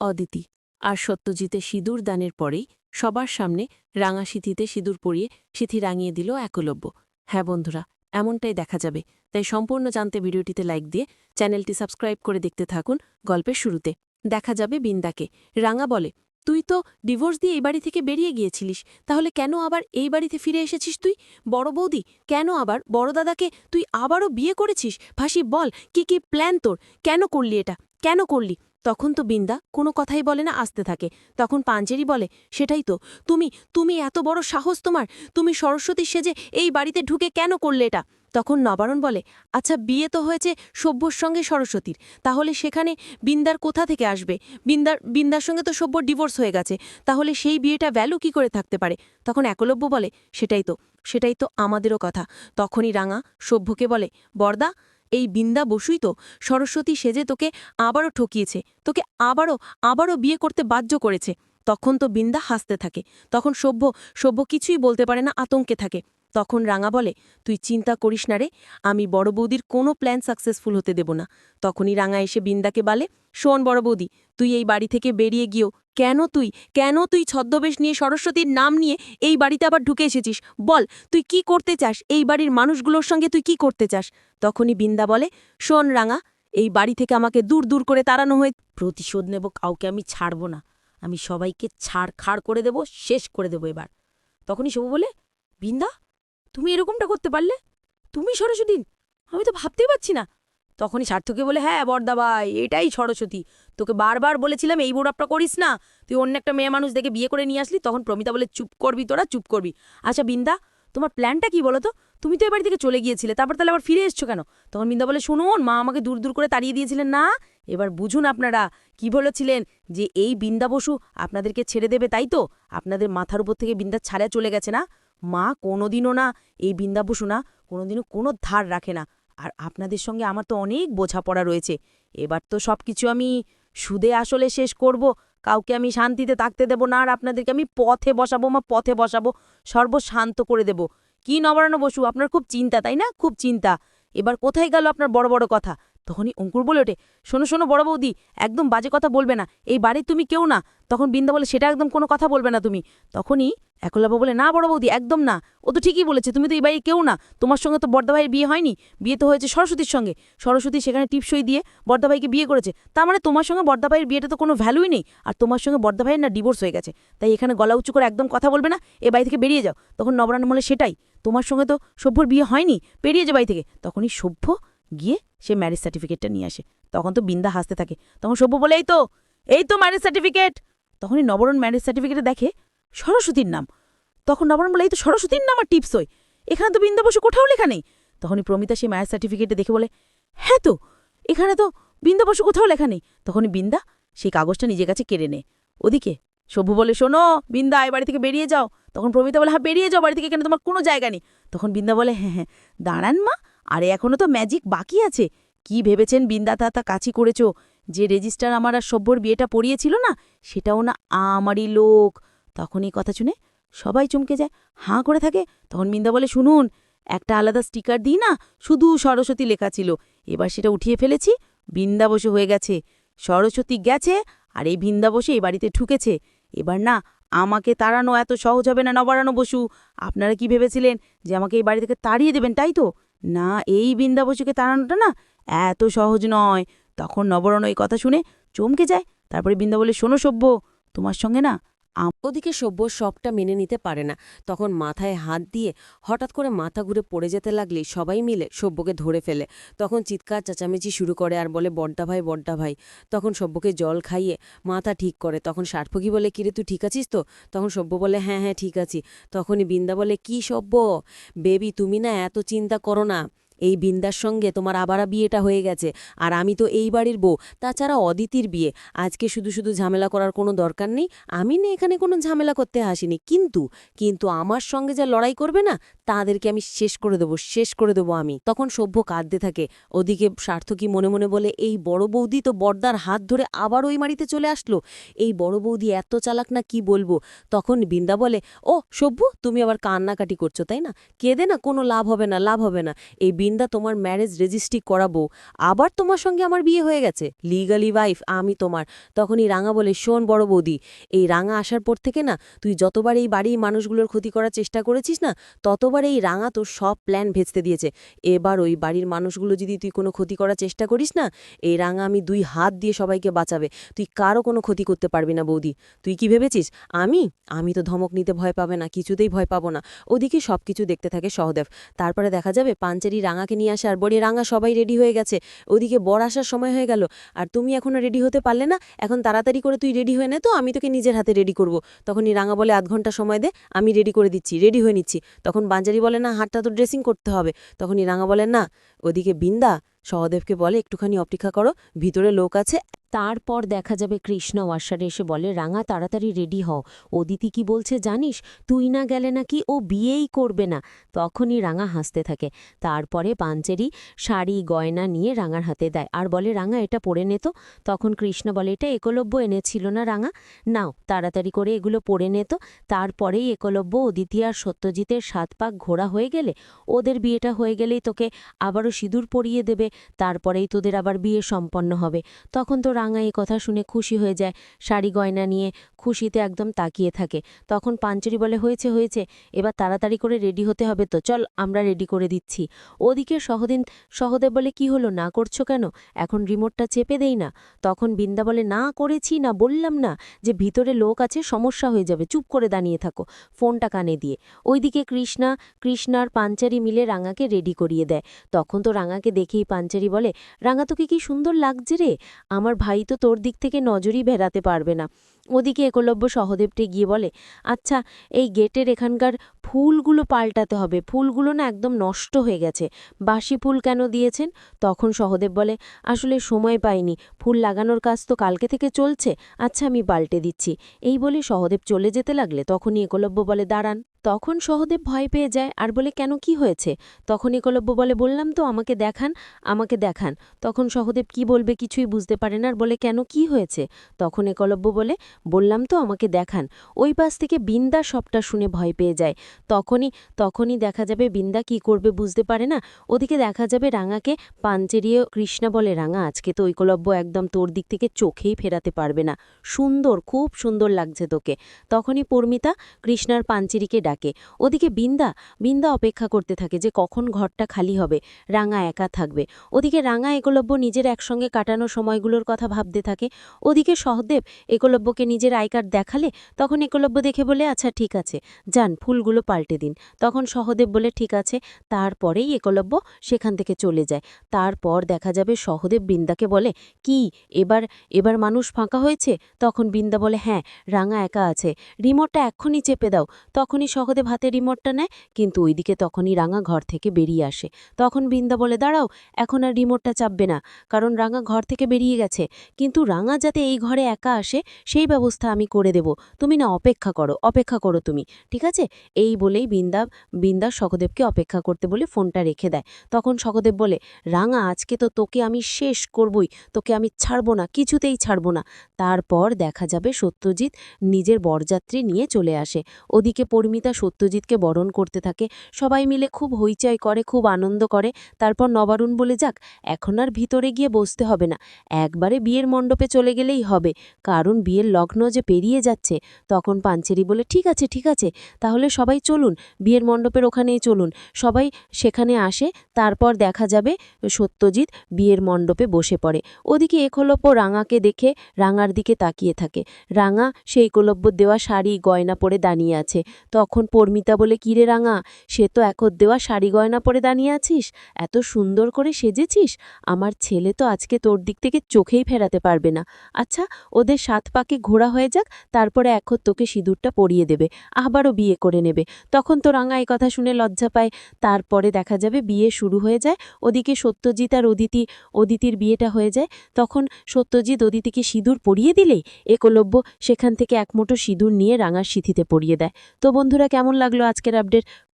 অদিতি। আর সত্যজিতে সিঁদুর দানের পরেই সবার সামনে রাঙা সিথিতে সিঁদুর পরিয়ে সিথি রাঙিয়ে দিল একলব্য। হ্যাঁ বন্ধুরা, এমনটাই দেখা যাবে। তাই সম্পূর্ণ জানতে ভিডিওটিতে লাইক দিয়ে চ্যানেলটি সাবস্ক্রাইব করে দেখতে থাকুন গল্পের শুরুতে। দেখা যাবে বিন্দাকে। রাঙা বলে, তুই তো ডিভোর্স দিয়ে এই বাড়ি থেকে বেরিয়ে গিয়েছিলিস, তাহলে কেন আবার এই বাড়িতে ফিরে এসেছিস তুই? বড় বৌদি, কেন আবার? বড় দাদাকে তুই আবারও বিয়ে করেছিস? ভাসি বল, কি কি প্ল্যান তোর? কেন করলি এটা? কেন করলি? তখন তো বিন্দা কোনো কথাই বলে না আসতে থাকে। তখন পাঞ্জেরি বলে, সেটাই তো, তুমি তুমি এত বড় সাহস তোমার, তুমি সরস্বতী সেজে এই বাড়িতে ঢুকে কেন করলে এটা? তখন নবারণ বলে আচ্ছা বিয়ে তো হয়েছে সভ্যর সঙ্গে সরস্বতীর, তাহলে সেখানে বিন্দার কোথা থেকে আসবে? বিন্দার বিন্দার সঙ্গে তো সভ্য ডিভোর্স হয়ে গেছে, তাহলে সেই বিয়েটা ভ্যালু কি করে থাকতে পারে? তখন একলব্য বলে, সেটাই তো সেটাই তো আমাদেরও কথা। তখনই রাঙা সভ্যকে বলে, বর্দা এই বিন্দা বসুই তো সরস্বতী সেজে তোকে আবারও ঠকিয়েছে, তোকে আবারও আবারও বিয়ে করতে বাধ্য করেছে। তখন তো বিন্দা হাসতে থাকে, তখন সভ্য সভ্য কিছুই বলতে পারে না, আতঙ্কে থাকে। তখন রাঙা বলে, তুই চিন্তা করিস না রে, আমি বড় বৌদির কোনো প্ল্যান সাকসেসফুল হতে দেব না। তখনই রাঙা এসে বিন্দাকে বলে, শোন বড় বৌদি, তুই এই বাড়ি থেকে বেরিয়ে গিয়েও কেন তুই? কেন তুই ছদ্মবেশ নিয়ে সরস্বতীর নাম নিয়ে এই বাড়িতে আবার ঢুকে এসেছিস? বল, তুই কি করতে চাস? এই বাড়ির মানুষগুলোর সঙ্গে তুই কি করতে চাস? তখনই বিন্দা বলে, শোন রাঙা, এই বাড়ি থেকে আমাকে দূর দূর করে তাড়ানো হয়ে প্রতিশোধ নেব, কাউকে আমি ছাড়ব না। আমি সবাইকে ছাড় খাড় করে দেব, শেষ করে দেব এবার। তখনই সবু বলে, বিন্দা তুমি এরকমটা করতে পারলে? তুমি সরস্বতী, আমি তো ভাবতেই পারছি না। তখনই সার্থকে বলে হ্যাঁ বর্দা ভাই এটাই সরস্বতী। তোকে বারবার বলেছিলাম এই বোরাপটা করিস না। তুই অন্য একটা মেয়ে মানুষ দেখে বিয়ে করে নিয়ে আসলি, তখন প্রমিতা বলে, চুপ করবি তোরা, চুপ করবি। আচ্ছা বিন্দা, তোমার প্ল্যানটা কি বলো তো তুমি তো এ বাড়ি থেকে চলে গিয়েছিলে, তারপর তাহলে আবার ফিরে এসছো কেন? তখন বিন্দা বলে, শুনুন, মা আমাকে দূর দূর করে তাড়িয়ে দিয়েছিলেন। না, এবার বুঝুন আপনারা কি বলেছিলেন যে এই বিন্দা বসু আপনাদেরকে ছেড়ে দেবে, তাই তো? আপনাদের মাথার উপর থেকে বিন্দা ছাড়া চলে গেছে না? মা কোনোদিনও না এই বিন্দা বসু না, কোনোদিনও কোনো ধার রাখে না। আর আপনাদের সঙ্গে আমার তো অনেক বোঝাপড়া রয়েছে। এবার তো সব কিছু আমি সুদে আসলে শেষ করব, কাউকে আমি শান্তিতে থাকতে দেব না, আর আপনাদেরকে আমি পথে বসাবো, মা পথে বসাবো, সর্বশান্ত করে দেব। কি নবরানো বসু, আপনার খুব চিন্তা, তাই না? খুব চিন্তা। এবার কোথায় গেল আপনার বড় বড় কথা? তখনই অঙ্কুর বলে ওঠে, শোনো শোনো বড় বৌদি, একদম বাজে কথা বলবে না। এই বাড়ির তুমি কেউ না তখন বিন্দা বলে, সেটা একদম কোনো কথা বলবে না তুমি তখনই একলাবা বলে, না বড় বৌদি, একদম না। ও তো ঠিকই বলেছে, তুমি তো এই বাড়ির কেউ না। তোমার সঙ্গে তো বর্দাভাইয়ের বিয়ে হয়নি। বিয়ে তো হয়েছে সরস্বতীর সঙ্গে। সরস্বতী সেখানে টিপসই দিয়ে বর্দাভাইকে বিয়ে করেছে। তার মানে তোমার সঙ্গে বর্দাভাইয়ের বিয়েটা তো কোনো ভ্যালুই নেই। আর তোমার সঙ্গে বর্দাভাইয়ের না ডিভোর্স হয়ে গেছে। তাই এখানে গলা উঁচু করে একদম কথা বলবে না। এ বাড়ি থেকে বেরিয়ে যাও। তখন নবরান বলে, সেটাই। তোমার সঙ্গে তো সভ্যর বিয়ে হয়নি। বেরিয়ে যে বাড়ি থেকে তখনই সভ্য গিয়ে সে ম্যারেজ সার্টিফিকেটটা নিয়ে আসে। তখন তো বিন্দা হাসতে থাকে। তখন সভ্য বলে, এই তো এই তো ম্যারেজ সার্টিফিকেট তখনই নবরণ ম্যারেজ সার্টিফিকেটে দেখে সরস্বতীর নাম। তখন নবরণ বলে, এই তো সরস্বতীর নাম আর টিপসই এখানে তো বিন্দা বসু কোথাও লেখা নেই! তখনই প্রমিতা সেই ম্যারেজ সার্টিফিকেটে দেখে বলে হ্যাঁ তো, এখানে তো বিন্দা বসু কোথাও লেখা নেই! তখনই বিন্দা সেই কাগজটা নিজের কাছে কেড়ে নেয়। ওদিকে সভ্য বলে, শোনো, বিন্দা এই বাড়ি থেকে বেরিয়ে যাও! তখন প্রমিতা বলে হ্যাঁ বেরিয়ে যাও, বাড়ি থেকে, এখানে তোমার কোনো জায়গা নেই! তখন বিন্দা বলে হ্যাঁ হ্যাঁ দাঁড়ান মা আরে এখনও তো ম্যাজিক বাকি আছে। কি ভেবেছেন বিন্দা তাতা কাছি করেছ? যে রেজিস্টার আমার আর সভ্যর বিয়েটা পড়িয়েছিল না, সেটাও না আমারই লোক। তখন এই কথা শুনে সবাই চমকে যায়, হাঁ করে থাকে। তখন বিন্দা বলে, শুনুন, একটা আলাদা স্টিকার দিই না, শুধু সরস্বতী লেখা ছিল। এবার সেটা উঠিয়ে ফেলেছি, বিন্দা বসে হয়ে গেছে। সরস্বতী গেছে, আর এই বিন্দা বসে এই বাড়িতে ঠুকেছে এবার না, আমাকে তাড়ানো এত সহজ হবে না নবারানো বসু। আপনারা কি ভেবেছিলেন যে আমাকে এই বাড়ি থেকে তাড়িয়ে দেবেন, তাই তো? না, এই বৃন্দাবসুকে তাড়ানোটা না এত সহজ নয়। তখন নবরণ ওই কথা শুনে চমকে যায়। তারপরে বৃন্দা বলে শোনো সভ্য, তোমার সঙ্গে না ওদিকে সভ্য সবটা মেনে নিতে পারে না। তখন মাথায় হাত দিয়ে হঠাৎ করে মাথা ঘুরে পড়ে যেতে লাগলে সবাই মিলে সভ্যকে ধরে ফেলে। তখন চিৎকার চেঁচামেচি শুরু করে আর বলে, বড্ডা ভাই বড্ডা ভাই। তখন সভ্যকে জল খাইয়ে মাথা ঠিক করে। তখন সার্থকী বলে, কিরে, তুই ঠিক আছিস তো? তখন সভ্য বলে হ্যাঁ হ্যাঁ ঠিক আছি। তখনই বিন্দা বলে, কি সভ্য? বেবি, তুমি না এত চিন্তা করো না। এই বিন্দার সঙ্গে তোমার আবার বিয়েটা হয়ে গেছে। আর আমি তো এই বাড়ির বউ, তাছাড়া অদিতির বিয়ে। আজকে শুধু শুধু ঝামেলা করার কোনো দরকার নেই। আমি না এখানে কোনো ঝামেলা করতে আসিনি। কিন্তু কিন্তু আমার সঙ্গে যা লড়াই করবে না, তাদেরকে আমি শেষ করে দেবো, শেষ করে দেবো আমি। তখন সভ্য কাঁদতে থাকে। ওদিকে সার্থকী মনে মনে বলে, এই বড় বৌদি তো বর্দার হাত ধরে আবার ওই বাড়িতে চলে আসলো। এই বড় বৌদি এত চালাক না কি বলব? তখন বিন্দা বলে, ও, সভ্য, তুমি আবার কান্নাকাটি করছ, তাই না? কেঁদে না, কোনো লাভ হবে না, লাভ হবে না। এই বিন্দা তোমার ম্যারেজ রেজিস্ট্রি করাবো। আবার তোমার সঙ্গে আমার বিয়ে হয়ে গেছে। লিগালি ওয়াইফ আমি তোমার। তখনই রাঙা বলে, শোন বড় বৌদি, এই রাঙা আসার পর থেকে না, তুই যতবার এই বাড়ির মানুষগুলোর ক্ষতি করার চেষ্টা করেছিস না, ততবার এই রাঙা তোর সব প্ল্যান ভেস্তে দিয়েছে। এবার ওই বাড়ির মানুষগুলো যদি তুই কোনো ক্ষতি করার চেষ্টা করিস না, এই রাঙা আমি দুই হাত দিয়ে সবাইকে বাঁচাবে। তুই কারও কোনো ক্ষতি করতে পারবি না বৌদি। তুই কি ভেবেছিস? আমি? আমি তো ধমক নিতে ভয় পাবে না, কিছুতেই ভয় পাবো না। ওদিকে সব কিছু দেখতে থাকে সহদেব। তারপরে দেখা যাবে পাঞ্চেরি রাঙাকে নিয়ে আসার, বড়ি রাঙা সবাই রেডি হয়ে গেছে। ওদিকে বর আসার সময় হয়ে গেল। আর তুমি এখনও রেডি হতে পারলে না, এখন তাড়াতাড়ি করে তুই রেডি হয়ে নে তো, আমি তোকে নিজের হাতে রেডি করব। তখনই রাঙা বলে, আধ ঘণ্টা সময় দে, আমি রেডি করে দিচ্ছি রেডি হয়ে নিচ্ছি। তখন বাঞ্জারি বলে, না হাতটা তো ড্রেসিং করতে হবে। তখনই রাঙা বলে, না। ওদিকে বিন্দা সহদেবকে বলে, একটুখানি অপেক্ষা করো, ভিতরে লোক আছে। তারপর দেখা যাবে কৃষ্ণ ওয়াসারে এসে বলে, রাঙা, তাড়াতাড়ি রেডি হও। অদিতি কি বলছে জানিস? তুই না গেলে নাকি ও বিয়েই করবে না। তখনই রাঙা হাসতে থাকে। তারপরে পাঞ্চেরি শাড়ি, গয়না নিয়ে রাঙার হাতে দেয়। আর বলে, রাঙা, এটা পরে নে তো। তখন কৃষ্ণ বলে, এটা একলব্য এনেছিল না রাঙা? নাও, তাড়াতাড়ি করে এগুলো পরে নে তো। তারপরেই একলব্য, অদিতি আর সত্যজিতের সাত পাক ঘোরা হয়ে গেলে, ওদের বিয়েটা হয়ে গেলেই তোকে আবারও সিঁদুর পরিয়ে দেবে। তারপরেই তোদের আবার বিয়ে সম্পন্ন হবে। তখন তো রাঙা এই কথা শুনে খুশি হয়ে যায়। শাড়ি গয়না নিয়ে খুশিতে একদম তাকিয়ে থাকে। তখন পাঞ্চরি বলে, হয়েছে হয়েছে, এবার তাড়াতাড়ি করে রেডি হতে হবে তো, চল আমরা রেডি করে দিচ্ছি। ওদিকে সহদিন, সহদেব বলে, কি হলো, না করছ কেন? এখন রিমোটটা চেপে দেই না। তখন বিন্দা বলে, না করেছি না, বললাম না যে ভিতরে লোক আছে, সমস্যা হয়ে যাবে, চুপ করে দাঁড়িয়ে থাকো। ফোনটা কানে দিয়ে। ওইদিকে কৃষ্ণা, কৃষ্ণার পাঞ্চারি মিলে রাঙাকে রেডি করিয়ে দেয়। তখন তো রাঙাকে দেখেই পাঞ্চারি বলে, রাঙা তোকে কি সুন্দর লাগছে রে? আমার ভাই তো তোর দিক থেকে নজরই বেড়াতে পারবে না। ওদিকে একলব্য সহদেবটি গিয়ে বলে আচ্ছা এই গেটের এখানকার ফুলগুলো পাল্টাতে হবে। ফুলগুলো না একদম নষ্ট হয়ে গেছে। বাসি ফুল কেন দিয়েছেন? তখন সহদেব বলে, আসলে সময় পাইনি। ফুল লাগানোর কাজ তো কালকে থেকে চলছে। আচ্ছা আমি পাল্টে দিচ্ছি। এই বলে সহদেব চলে যেতে লাগলে তখনই একলব্য বলে, দাঁড়ান। তখন সহদেব ভয় পেয়ে যায়, আর বলে, কেন কি হয়েছে? তখন একলব্য বলে, বললাম তো, আমাকে দেখান আমাকে দেখান। তখন সহদেব কি বলবে কিছুই বুঝতে পারে না, আর বলে, কেন কি হয়েছে? তখন একলব্য বলে বললাম তো, আমাকে দেখান। ওই পাশ থেকে বিন্দা সবটা শুনে ভয় পেয়ে যায়। তখনই তখনই দেখা যাবে বিন্দা কি করবে বুঝতে পারে না। ওদিকে দেখা যাবে রাঙাকে পাঞ্চেরিয়ে কৃষ্ণা বলে, রাঙা, আজকে তো ঐকলব্য একদম তোর দিক থেকে চোখেই ফেরাতে পারবে না। সুন্দর, খুব সুন্দর লাগছে তোকে। তখনই পর্মিতা কৃষ্ণার পাঞ্চেরিকে ডাকে, ওদিকে বিন্দা বিন্দা অপেক্ষা করতে থাকে যে কখন ঘরটা খালি হবে। রাঙা একা থাকবে। ওদিকে রাঙা একলব্য নিজের একসঙ্গে কাটানো সময়গুলোর কথা ভাবতে থাকে। ওদিকে সহদেব একলব্যকে নিজের আই কার্ড দেখালে তখন একলব্য দেখে বলে আচ্ছা ঠিক আছে, যান, ফুলগুলো পাল্টে দিন। তখন সহদেব বলে, ঠিক আছে। তারপরেই একলব্য সেখান থেকে চলে যায়। তারপর দেখা যাবে সহদেব বৃন্দাকে বলে, কি, এবার এবার মানুষ ফাঁকা হয়েছে? তখন বৃন্দা বলে হ্যাঁ রাঙা একা আছে। রিমোটটা এক্ষুনি চেপে দাও। তখনই সহদেব হাতে রিমোটটা নেয়, কিন্তু ওইদিকে তখনই রাঙা ঘর থেকে বেরিয়ে আসে। তখন বিন্দা বলে, দাঁড়াও, এখন আর রিমোটটা চাপবে না, কারণ রাঙা ঘর থেকে বেরিয়ে গেছে। কিন্তু রাঙা যাতে এই ঘরে একা আসে, সেই ব্যবস্থা আমি করে দেব। তুমি না অপেক্ষা করো অপেক্ষা করো তুমি, ঠিক আছে? এই বলেই বিন্দা বিন্দা সহদেবকে অপেক্ষা করতে বলে ফোনটা রেখে দেয়। তখন সহদেব বলে, রাঙা, আজকে তো তোকে আমি শেষ করবই, তোকে আমি ছাড়বো না, কিছুতেই ছাড়বো না। তারপর দেখা যাবে সত্যজিৎ নিজের বরযাত্রী নিয়ে চলে আসে। ওদিকে পরিমিতা সত্যজিৎকে বরণ করতে থাকে। সবাই মিলে খুব হইচই করে, খুব আনন্দ করে। তারপর নবারুণ বলে, যাক, এখন আর ভিতরে গিয়ে বসতে হবে না। একবারে বিয়ের মণ্ডপে চলে গেলেই হবে, কারণ বিয়ের লগ্ন যে পেরিয়ে যাচ্ছে, তখন পাঞ্চেরি বলে, ঠিক আছে ঠিক আছে, তাহলে সবাই চলুন, বিয়ের মণ্ডপের ওখানেই চলুন। সবাই সেখানে আসে, তারপর দেখা যাবে সত্যজিৎ বিয়ের মণ্ডপে বসে পড়ে। ওদিকে একলব্য রাঙাকে দেখে রাঙার দিকে তাকিয়ে থাকে। রাঙা সেই একলব্য দেওয়া শাড়ি, গয়না পরে দাঁড়িয়ে আছে। তখন পর্মিতা বলে কিরে রাঙা, সে তো একর দেওয়া শাড়ি, গয়না পরে দাঁড়িয়ে আছিস? এত সুন্দর করে সেজেছিস? আমার ছেলে তো আজকে তোর দিক থেকে চোখেই ফেরাতে পারবে না। আচ্ছা ওদের সাত পাকে ঘোরা হয়ে যাক, তারপরে এখন তোকে সিঁদুরটা পরিয়ে দেবে, আবারও বিয়ে করে নেবে। তখন তো রাঙা এই কথা শুনে লজ্জা পায়। তারপরে দেখা যাবে বিয়ে শুরু হয়ে যায়, ওদিকে সত্যজিৎ আর অদিতি, অদিতির বিয়েটা হয়ে যায়। তখন সত্যজিৎ অদিতিকে সিঁদুর পরিয়ে দিলেই একলব্য সেখান থেকে এক মুঠো সিঁদুর নিয়ে রাঙার সিঁথিতে পরিয়ে দেয়। তো বন্ধুরা, কেমন লাগল আজকের আপডেট